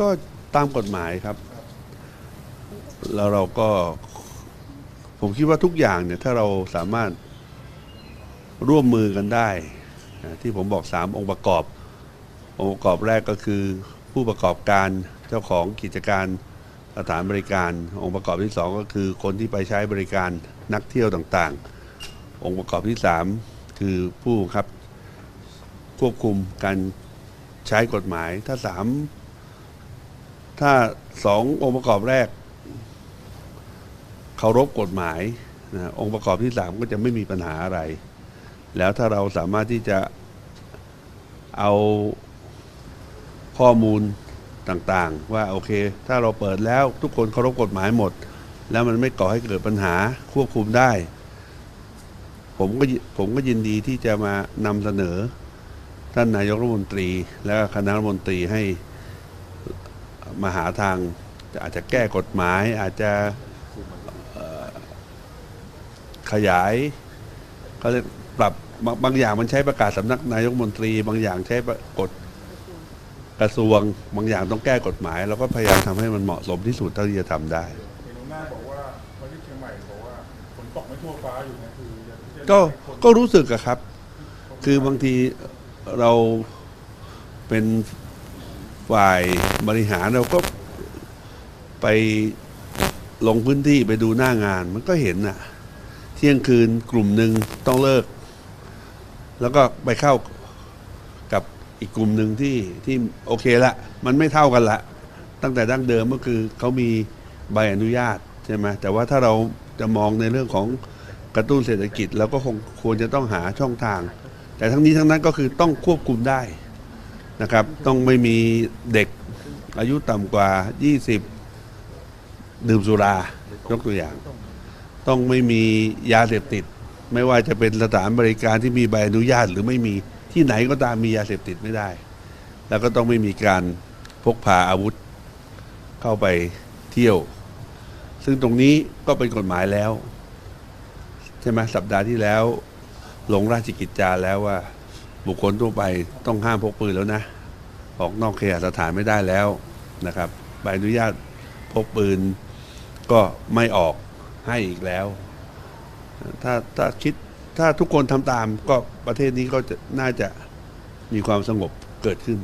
ก็ตามกฎหมายครับ แล้วเราก็ผมคิดว่าทุกอย่างเนี่ยถ้าเราสามารถร่วมมือกันได้นะที่ผมบอกสามองค์ประกอบ องค์ประกอบแรกก็คือ ผู้ประกอบการเจ้าของกิจการสถานบริการ องค์ประกอบที่สองก็คือคนที่ไปใช้บริการนักเที่ยวต่างๆ องค์ประกอบที่สามคือผู้บังคับควบคุมการใช้กฎหมายถ้าสาม ถ้าสององค์ประกอบแรกเคารพกฎหมายนะองค์ประกอบที่สามก็จะไม่มีปัญหาอะไร แล้วถ้าเราสามารถที่จะเอาข้อมูลต่างๆ ว่าโอเค ถ้าเราเปิดแล้วทุกคนเคารพกฎหมายหมด แล้วมันไม่ก่อให้เกิดปัญหาควบคุมได้ ผมก็ผมก็ยินดีที่จะมานำเสนอท่านนายกรัฐมนตรี และคณะรัฐมนตรีให้ มาหาทางอาจจะแก้กฎหมายอาจจะเอ่อขยายเขาเรียกปรับบางบางอย่างมันใช้ประกาศสำนักนายกรัฐมนตรี บางอย่างใช้ประกฎกระทรวง บางอย่างต้องแก้กฎหมายเราก็พยายามทำให้มันเหมาะสมที่สุดเท่าที่จะทำได้เห็นหัวหน้าบอกว่าวันที่เชียงใหม่บอกว่าฝนตกไม่ทั่วฟ้าอยู่นะคืออยากที่จะก็ให้คนก็รู้สึกอะครับ คือบางทีเราเป็น ฝ่ายบริหารเราก็ไปลงพื้นที่ไปดูหน้างาน มันก็เห็นน่ะ เที่ยงคืนกลุ่มหนึ่งต้องเลิก แล้วก็ไปเข้ากับอีกกลุ่มหนึ่งที่ที่โอเคละ มันไม่เท่ากันละ ตั้งแต่ดั้งเดิมก็คือเขามีใบอนุญาตใช่ไหมแต่ว่าถ้าเราจะมองในเรื่องของกระตุ้นเศรษฐกิจเราก็คงควรจะต้องหาช่องทาง แต่ทั้งนี้ทั้งนั้นก็คือต้องควบคุมได้ นะครับ ต้องไม่มีเด็กอายุต่ำกว่า 20 ดื่มสุรายกตัวอย่าง ต้องไม่มียาเสพติด ไม่ว่าจะเป็นสถานบริการที่มีใบอนุญาตหรือไม่มีที่ไหนก็ตามมียาเสพติดไม่ได้ แล้วก็ต้องไม่มีการพกพาอาวุธเข้าไปเที่ยว ซึ่งตรงนี้ก็เป็นกฎหมายแล้ว ใช่ไหมสัปดาห์ที่แล้วลงราชกิจจาแล้วว่า บุคคลทั่วไปต้องห้ามพกปืนแล้วนะ ออกนอกเคหสถานไม่ได้แล้วนะครับใบอนุญาตพกปืนก็ไม่ออกให้อีกแล้ว ถ้าถ้าคิดถ้าทุกคนทำตามก็ประเทศนี้ก็จะน่าจะมีความสงบเกิดขึ้น